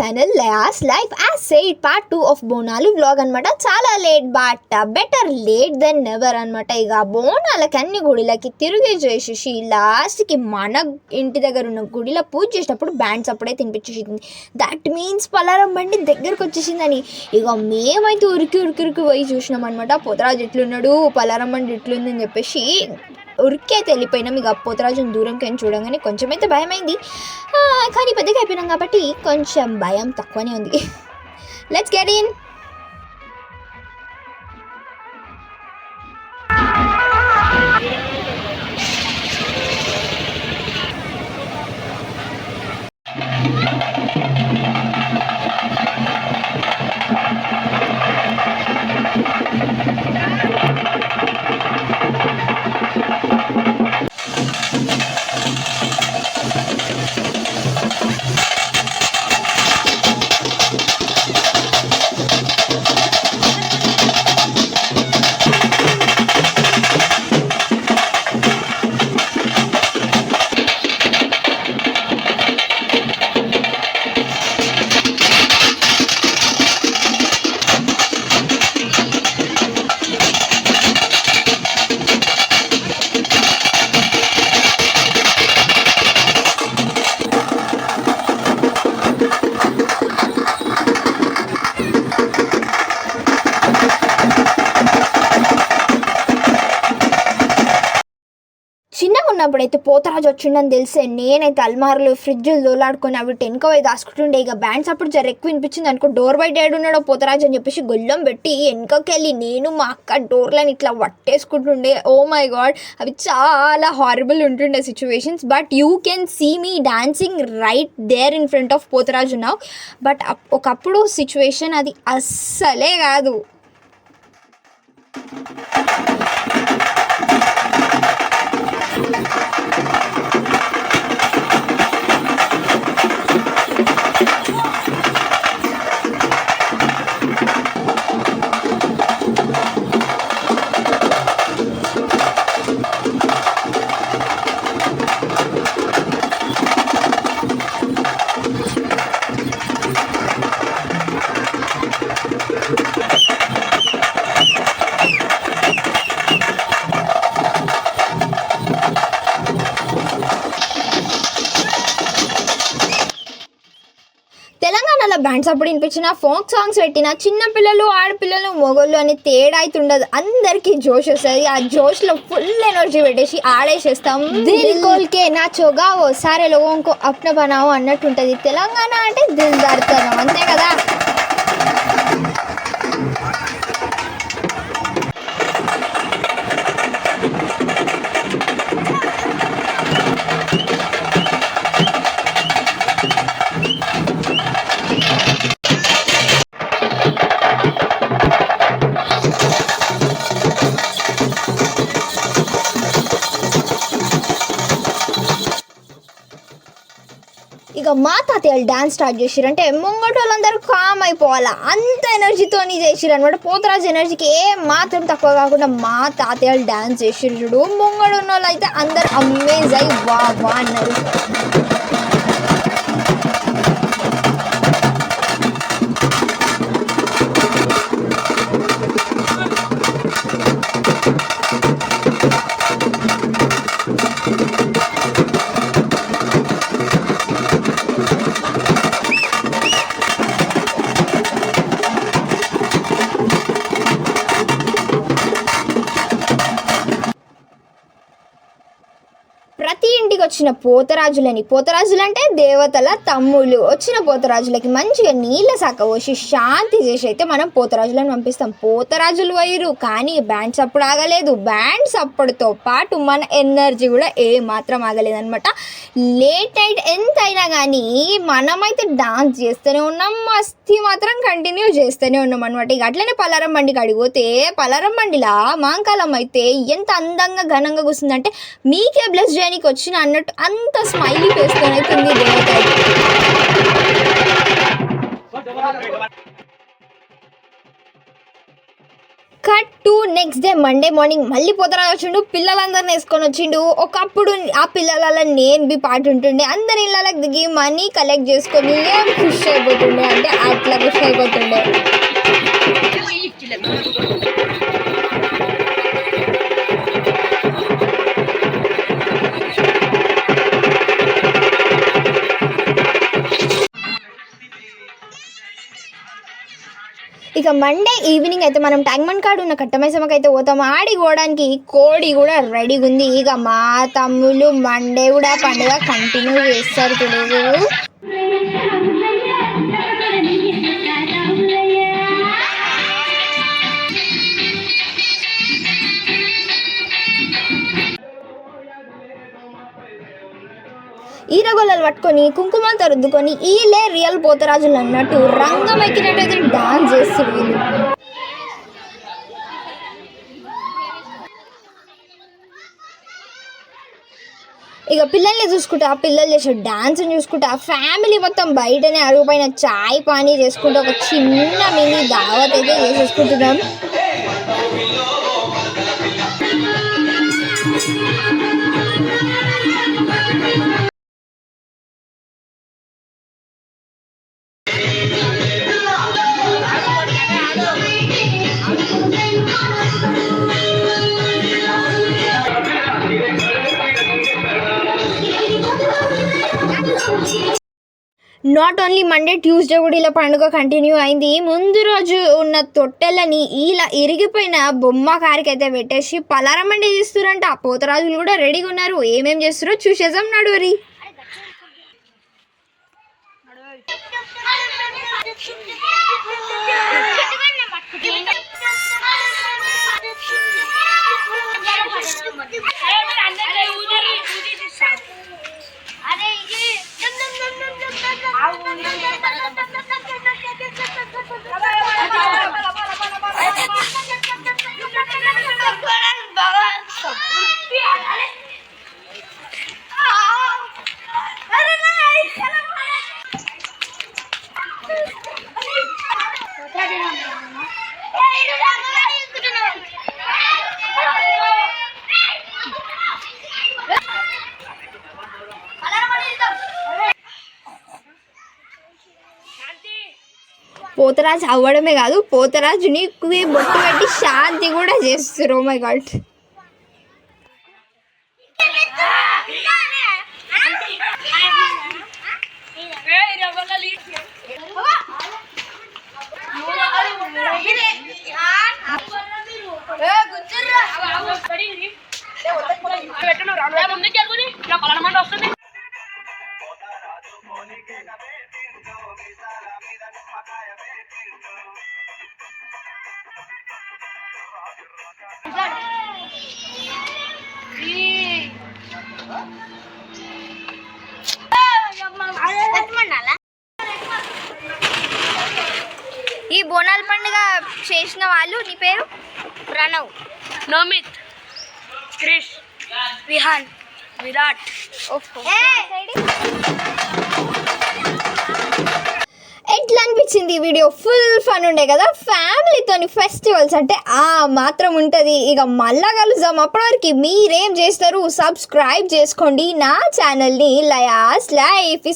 Channel Laya's life as said part two of Bonalu blog అనమాట చాలా late but better late than never అనమాట ఇక బోనాలకి అన్ని గుడిలకి తిరిగి చేసేసి లాస్ట్కి మన ఇంటి దగ్గర ఉన్న గుడిలో పూజ చేసేటప్పుడు బ్యాండ్స్ అప్పుడే తినిపించేసింది. దట్ మీన్స్ పలారం బండి దగ్గరకు వచ్చేసిందని. ఇక మేమైతే ఉరికి ఉరికి ఉరికి పోయి చూసినాం అనమాట పోతరాజు ఎట్లున్నాడు? పలారం బండి ఎట్లుందని చెప్పేసి ఉరికే అయితే వెళ్ళిపోయినాం ఇక పోతరాజుని దూరంకి అని చూడంగానే కొంచెం అయితే భయమైంది కానీ పెద్దగా అయిపోయినాం కాబట్టి కొంచెం భయం తక్కువనే ఉంది. లెట్స్ గెట్ ఇన్ ఉన్నప్పుడు అయితే పోతరాజు వచ్చిండని తెలిసే నేనైతే అల్మార్లు ఫ్రిడ్జ్లు దోలాడుకొని అవి టెన్కో పోయి దాచుకుంటుండే. ఇక బ్యాండ్స్ అప్పుడు జర ఎక్కువ వినిపించింది అనుకో డోర్ బయట ఏడున్నాడో పోతరాజు అని చెప్పేసి గొల్లం పెట్టి వెనుకకెళ్ళి వెళ్ళి నేను మా అక్క డోర్లను ఇట్లా వట్టేసుకుంటుండే. Oh my God! అవి చాలా హారబుల్ ఉంటుండే situations but you can see me dancing right there in front of Pothuraju now but ఒకప్పుడు సిచ్యువేషన్ అది అస్సలే కాదు. తెలంగాణలో అప్పుడు వినిపించిన ఫోక్ సాంగ్స్ పెట్టిన చిన్నపిల్లలు ఆడపిల్లలు మొగోళ్ళు అని తేడా అయితే ఉండదు. అందరికీ జోష్ వస్తుంది. ఆ జోష్లో ఫుల్ ఎనర్జీ పెట్టేసి ఆడేసేస్తాం. దిల్ కోల్కే నా చోగా ఓ సారే లోగోంకో అప్న బనావో అన్నట్టు ఉంటుంది తెలంగాణ అంటే దిల్ దాడుతాను అంతే కదా? ఇంకా మా తాతయ్యలు డాన్స్ స్టార్ట్ చేసిరు అంటే ముంగట వాళ్ళందరూ కామ్ అయిపోవాలా. అంత ఎనర్జీతోని చేసిరు అనమాట పోతరాజు ఎనర్జీకి ఏ మాత్రం తక్కువ కాకుండా మా తాతయ్యలు డాన్స్ చేసిరు చూడు. ముంగడు ఉన్న వాళ్ళు అయితే అందరు అమేజ్ అయ్యి వా వా అన్నారు. వచ్చిన పోతరాజులని. పోతరాజులు అంటే దేవతల తమ్ముళ్ళు. వచ్చిన పోతరాజులకి మంచిగా నీళ్ళ శాఖ పోసి శాంతి చేసి అయితే మనం పోతరాజులను పంపిస్తాం. పోతరాజులు వైరు కానీ బ్యాండ్స్ అప్పుడు ఆగలేదు. బ్యాండ్స్ అప్పుడుతో పాటు మన ఎనర్జీ కూడా ఏ మాత్రం ఆగలేదనమాట లేట్ నైట్ ఎంత అయినా కానీ మనమైతే డాన్స్ చేస్తూనే ఉన్నాం. మస్తి మాత్రం కంటిన్యూ చేస్తూనే ఉన్నాం అనమాట ఇక అట్లనే పలారం బండికి అడిగిపోతే పలారం బండిలా మాంకాలం అయితే ఎంత అందంగా ఘనంగా కూర్చుందంటే మీకే బ్లెస్ చేయడానికి వచ్చిన అన్నట్టు అంత స్మైలీ ఫేస్తోనైతే ఉంది దేవత అయితే. Cut to next day Monday morning మళ్ళీ పొద్దున వచ్చిండు పిల్లలందరిని వేసుకొని వచ్చిండు. ఒకప్పుడు ఆ పిల్లల నేను బి పాటు ఉంటుండే. అందరి ఇళ్ళకి దిగి మనీ కలెక్ట్ చేసుకొని ఏం ఖుషి అయిపోతుండే? అంటే అట్లా ఖుషి అయిపోతుండే. మండే ఈవినింగ్ అయితే మనం ట్యాంక్మన్ కాడు ఉన్న కట్టమైసమ్మకి అయితే పోతాం ఆడి పోవడానికి కోడి కూడా రెడీగా ఉంది ఇక మా తమ్ముళ్ళు మండే కూడా పండుగ కంటిన్యూ చేస్తారు తెలుగు ఈరగొల్లలు పట్టుకొని కుంకుమంతా రుద్దుకొని ఈలే రియల్ పోతరాజులు అన్నట్టు రంగం ఎక్కినట్టయితే డాన్స్ చేస్తారు వీళ్ళు. ఇక పిల్లల్ని చూసుకుంటా పిల్లలు చేసే డాన్స్ చూసుకుంటా ఫ్యామిలీ మొత్తం బయటనే అరుగుపైన చాయ్ పానీ చేసుకుంటూ ఒక చిన్న మినీ దావత్ అయితే చేసేసుకుంటున్నాం. నాట్ ఓన్లీ మండే ట్యూస్డే కూడా ఇలా పండుగ కంటిన్యూ అయింది. ముందు రోజు ఉన్న తొట్టెలని ఇలా ఇరిగిపోయిన బొమ్మ కారికి అయితే పెట్టేసి పలారం మండి చేస్తురంట. ఆ పోతరాజులు కూడా రెడీగా ఉన్నారు. ఏమేం చేస్తారో చూసేసాం నడువరి. పోతరాజు అవ్వడమే కాదు పోతరాజుని బొట్టు పెట్టి శాంతి కూడా చేస్తారు Oh ఓ మై గాడ్ ఈ బోనాల పండుగ చేసిన వాళ్ళు నీ పేరు? ప్రణవ్. నోమిత్. క్రిష్. విహాన్. విరాట్. ఎట్లా అనిపించింది ఈ వీడియో. ఫుల్ ఫన్ ఉండే కదా. ఫ్యామిలీతోని ఫెస్టివల్స్ అంటే ఆ మాత్రం ఉంటుంది. ఇక మళ్ళా కలుద్దాం. అప్పటివరకు మీరేం చేస్తారు? సబ్స్క్రైబ్ చేసుకోండి. నా ఛానల్ని లయాస్ లైఫ్